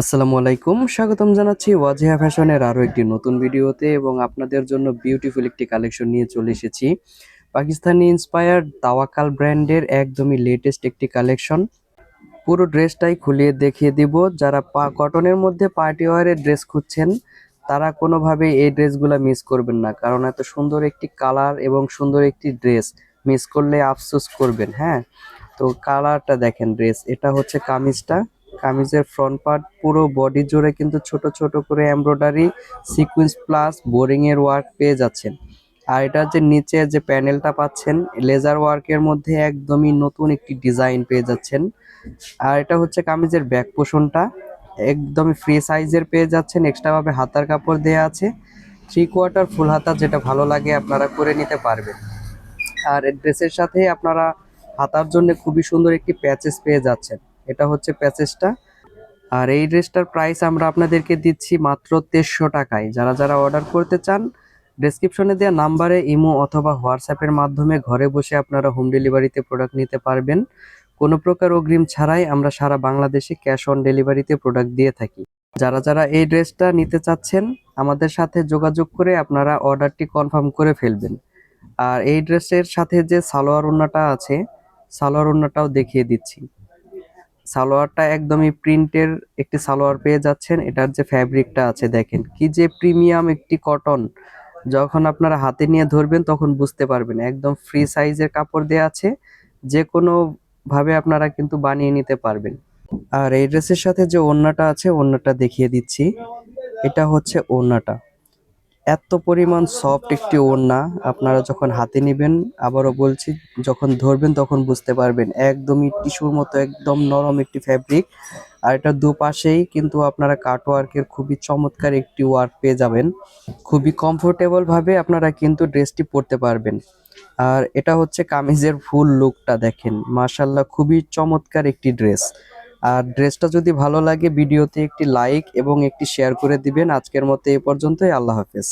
আসসালামু আলাইকুম, স্বাগতম জানাচ্ছি ওয়াজিহা ফ্যাশনের আরও একটি নতুন ভিডিওতে এবং আপনাদের জন্য বিউটিফুল একটি কালেকশন নিয়ে চলে এসেছি। পাকিস্তানি ইন্সপায়ার্ড তাওয়াকাল ব্র্যান্ডের একদমই লেটেস্ট একটি কালেকশন পুরো ড্রেসটাই খুলিয়ে দেখিয়ে দিব। যারা পা কটনের মধ্যে পার্টি ওয়ারের ড্রেস খুঁজছেন, তারা কোনোভাবে এই ড্রেসগুলো মিস করবেন না। কারণ এত সুন্দর একটি কালার এবং সুন্দর একটি ড্রেস মিস করলে আফসোস করবেন হ্যাঁ? তো কালারটা দেখেন ড্রেস এটা হচ্ছে কামিজটা। কামিজের ফ্রন্ট পার্ট পুরো বডি জুড়ে কিন্তু ছোট ছোট করে এমব্রয়ডারি সিকুয়েন্স প্লাস বোরিং এর ওয়ার্ক পেয়ে যাচ্ছেন। আর এটা যে নিচে যে প্যানেলটা পাচ্ছেন লেজার ওয়ার্কের মধ্যে একদমই নতুন একটি ডিজাইন পেয়ে যাচ্ছেন। আর এটা হচ্ছে কামিজের ব্যাক পোষণটা একদমই ফ্রি সাইজের পেয়ে যাচ্ছেন এক্সট্রা ভাবে হাতার কাপড় দেয়া আছে। থ্রি কোয়ার্টার ফুল হাতা যেটা ভালো লাগে আপনারা করে নিতে পারবেন। আর ড্রেসের সাথে আপনারা হাতার জন্য খুবই সুন্দর একটি প্যাচেস পেয়ে যাচ্ছেন। এটা হচ্ছে প্যাচেসটা আর এই ড্রেসটার প্রাইস আমরা আপনাদেরকে দিচ্ছি মাত্র তেরোশো টাকায়। যারা যারা অর্ডার করতে চান ডেসক্রিপশনে দেওয়া নাম্বারে ইমো অথবা হোয়াটসঅ্যাপের মাধ্যমে ঘরে বসে আপনারা হোম ডেলিভারিতে প্রোডাক্ট নিতে পারবেন। কোনো প্রকার অগ্রিম ছাড়াই আমরা সারা বাংলাদেশে ক্যাশ অন ডেলিভারিতে প্রোডাক্ট দিয়ে থাকি। যারা যারা এই ড্রেসটা নিতে চাচ্ছেন, আমাদের সাথে যোগাযোগ করে আপনারা অর্ডারটি কনফার্ম করে ফেলবেন। আর এই ড্রেসের সাথে যে সালোয়ার ওড়নাটা আছে, সালোয়ার ওড়নাটাও দেখিয়ে দিচ্ছি। সালোয়ারটা একদমই প্রিন্টের একটি সালোয়ার পেয়ে যাচ্ছেন। এটার যে ফ্যাব্রিকটা আছে, দেখেন। কি যে প্রিমিয়াম একটি কটন। যখন আপনারা হাতে নিয়ে ধরবেন, তখন বুঝতে পারবেন। একদম ফ্রি সাইজের কাপড় দেওয়া আছে। যে কোনো ভাবে আপনারা কিন্তু বানিয়ে নিতে পারবেন। আর এই ড্রেসের সাথে যে ওড়নাটা আছে, ওড়নাটা দেখিয়ে দিচ্ছি। এটা হচ্ছে ওড়নাটা। এত পরিমাণ সফট একটি ওড়না আপনারা যখন হাতে নেবেন, আবারও বলছি, যখন ধরবেন তখন বুঝতে পারবেন। একদমই টিস্যুর মতো, একদম নরম একটি ফ্যাব্রিক আর এটা দুপাশেই কিন্তু আপনারা কাট ওয়ার্কের খুবই চমৎকার একটি ওয়ার্ক পেয়ে যাবেন। খুবই কমফোর্টেবল ভাবে আপনারা কিন্তু ড্রেসটি পরতে পারবেন। আর এটা হচ্ছে কামিজের ফুল লুকটা দেখেন। মাশাল্লাহ খুবই চমৎকার একটি ড্রেস আর ড্রেসটা যদি ভালো লাগে, ভিডিওতে একটি লাইক এবং একটি শেয়ার করে দিবেন। আজকের মতো এ পর্যন্তই। আল্লাহ হাফেজ।